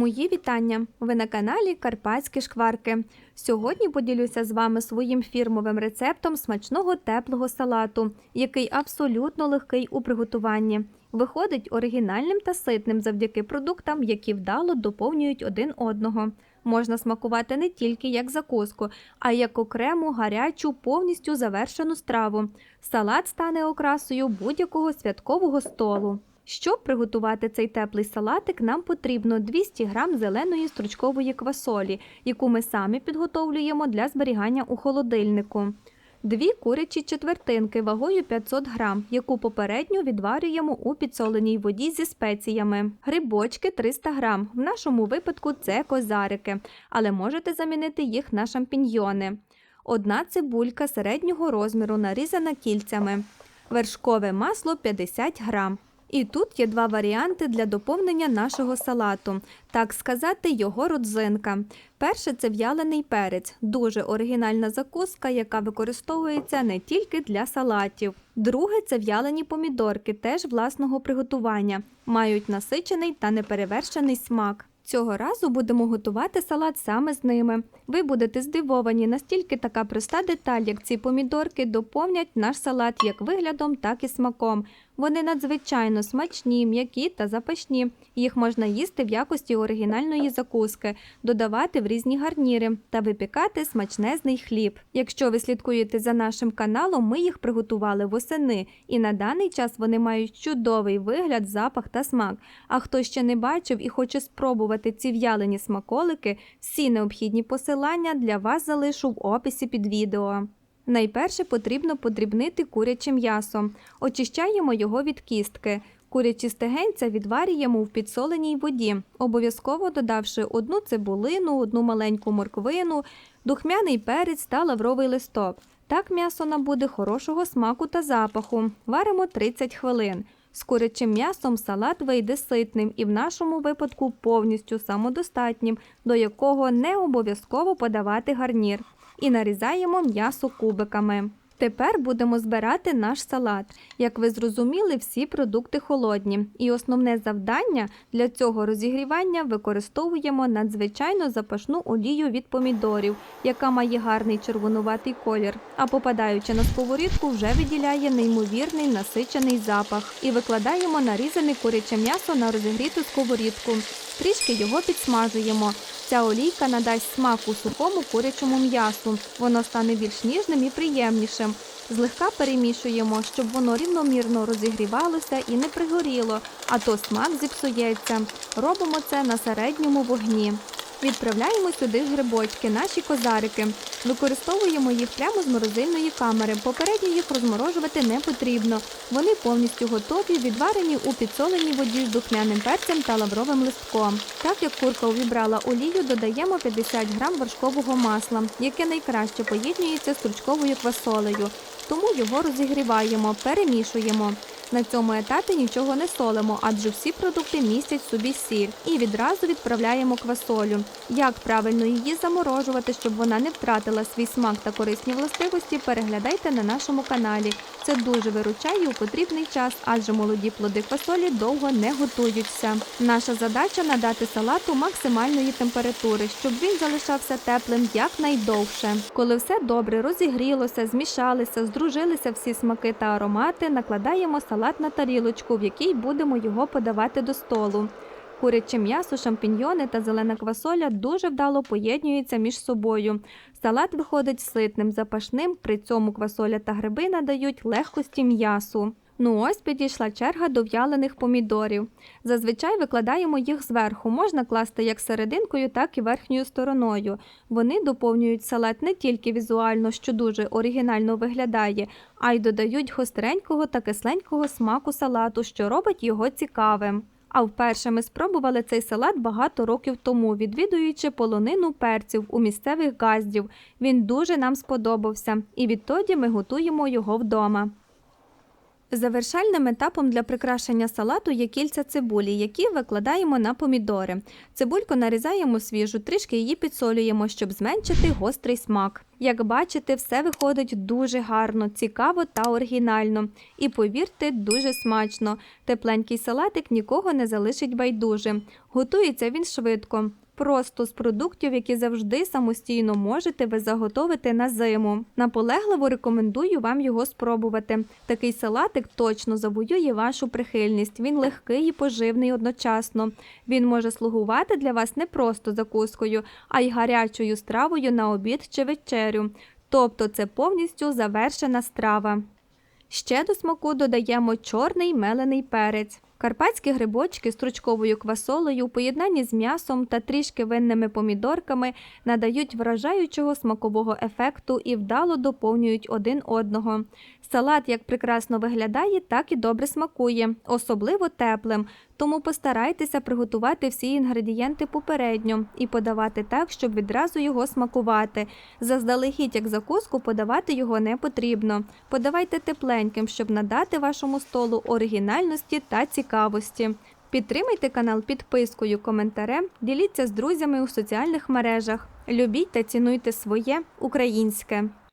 Мої вітання! Ви на каналі Карпатські шкварки. Сьогодні поділюся з вами своїм фірмовим рецептом смачного теплого салату, який абсолютно легкий у приготуванні. Виходить оригінальним та ситним завдяки продуктам, які вдало доповнюють один одного. Можна смакувати не тільки як закуску, а й як окрему гарячу, повністю завершену страву. Салат стане окрасою будь-якого святкового столу. Щоб приготувати цей теплий салатик, нам потрібно 200 г зеленої стручкової квасолі, яку ми самі підготовлюємо для зберігання у холодильнику. Дві курячі четвертинки вагою 500 г, яку попередньо відварюємо у підсоленій воді зі спеціями. Грибочки 300 г. В нашому випадку це козарики, але можете замінити їх на шампіньйони. Одна цибулька середнього розміру, нарізана кільцями. Вершкове масло 50 г. І тут є два варіанти для доповнення нашого салату, так сказати, його родзинка. Перше це в'ялений перець, дуже оригінальна закуска, яка використовується не тільки для салатів. Друге це в'ялені помідорки, теж власного приготування, мають насичений та неперевершений смак. Цього разу будемо готувати салат саме з ними. Ви будете здивовані, настільки така проста деталь, як ці помідорки, доповнять наш салат як виглядом, так і смаком. Вони надзвичайно смачні, м'які та запашні. Їх можна їсти в якості оригінальної закуски, додавати в різні гарніри та випікати смачнезний хліб. Якщо ви слідкуєте за нашим каналом, ми їх приготували восени, і на даний час вони мають чудовий вигляд, запах та смак. А хто ще не бачив і хоче спробувати ці в'ялені смаколики, всі необхідні посилання для вас залишу в описі під відео. Найперше потрібно подрібнити куряче м'ясо. Очищаємо його від кістки. Курячі стегенця відварюємо в підсоленій воді, обов'язково додавши одну цибулину, одну маленьку морквину, духмяний перець та лавровий листок. Так м'ясо набуде хорошого смаку та запаху. Варимо 30 хвилин. З курячим м'ясом салат вийде ситним і в нашому випадку повністю самодостатнім, до якого не обов'язково подавати гарнір і нарізаємо м'ясо кубиками. Тепер будемо збирати наш салат. Як ви зрозуміли, всі продукти холодні, і основне завдання для цього розігрівання використовуємо надзвичайно запашну олію від помідорів, яка має гарний червонуватий колір, а попадаючи на сковорідку, вже виділяє неймовірний насичений запах. І викладаємо нарізане куряче м'ясо на розігріту сковорідку. Трішки його підсмажуємо. Ця олійка надасть смак у сухому курячому м'ясу. Воно стане більш ніжним і приємнішим. Злегка перемішуємо, щоб воно рівномірно розігрівалося і не пригоріло, а то смак зіпсується. Робимо це на середньому вогні. Відправляємо сюди грибочки, наші козарики. Використовуємо їх прямо з морозильної камери. Попередньо їх розморожувати не потрібно. Вони повністю готові, відварені у підсоленій воді з духмяним перцем та лавровим листком. Так як курка увібрала олію, додаємо 50 грам вершкового масла, яке найкраще поєднується з стручковою квасолею. Тому його розігріваємо, перемішуємо. На цьому етапі нічого не солимо, адже всі продукти містять собі сіль. І відразу відправляємо квасолю. Як правильно її заморожувати, щоб вона не втратила свій смак та корисні властивості, переглядайте на нашому каналі. Це дуже виручає у потрібний час, адже молоді плоди квасолі довго не готуються. Наша задача надати салату максимальної температури, щоб він залишався теплим якнайдовше. Коли все добре розігрілося, змішалися, здружилися всі смаки та аромати, накладаємо салат на тарілочку, в якій будемо його подавати до столу. Куряче м'ясо, шампіньйони та зелена квасоля дуже вдало поєднуються між собою. Салат виходить ситним, запашним, при цьому квасоля та гриби надають легкості м'ясу. Ну ось підійшла черга до в'ялених помідорів. Зазвичай викладаємо їх зверху, можна класти як серединкою, так і верхньою стороною. Вони доповнюють салат не тільки візуально, що дуже оригінально виглядає, а й додають гостренького та кисленького смаку салату, що робить його цікавим. А вперше ми спробували цей салат багато років тому, відвідуючи полонину перців у місцевих газдів. Він дуже нам сподобався, і відтоді ми готуємо його вдома. Завершальним етапом для прикрашення салату є кільця цибулі, які викладаємо на помідори. Цибульку нарізаємо свіжу, трішки її підсолюємо, щоб зменшити гострий смак. Як бачите, все виходить дуже гарно, цікаво та оригінально. І повірте, дуже смачно. Тепленький салатик нікого не залишить байдужим. Готується він швидко. Просто з продуктів, які завжди самостійно можете ви заготовити на зиму. Наполегливо рекомендую вам його спробувати. Такий салатик точно завоює вашу прихильність. Він легкий і поживний одночасно. Він може слугувати для вас не просто закускою, а й гарячою стравою на обід чи вечерю. Тобто це повністю завершена страва. Ще до смаку додаємо чорний мелений перець. Карпатські грибочки з стручковою квасолею у поєднанні з м'ясом та трішки винними помідорками надають вражаючого смакового ефекту і вдало доповнюють один одного. Салат як прекрасно виглядає, так і добре смакує, особливо теплим. Тому постарайтеся приготувати всі інгредієнти попередньо і подавати так, щоб відразу його смакувати. Заздалегідь як закуску подавати його не потрібно. Подавайте тепленьким, щоб надати вашому столу оригінальності та цікавості. Підтримайте канал підпискою, коментарем, діліться з друзями у соціальних мережах. Любіть та цінуйте своє українське.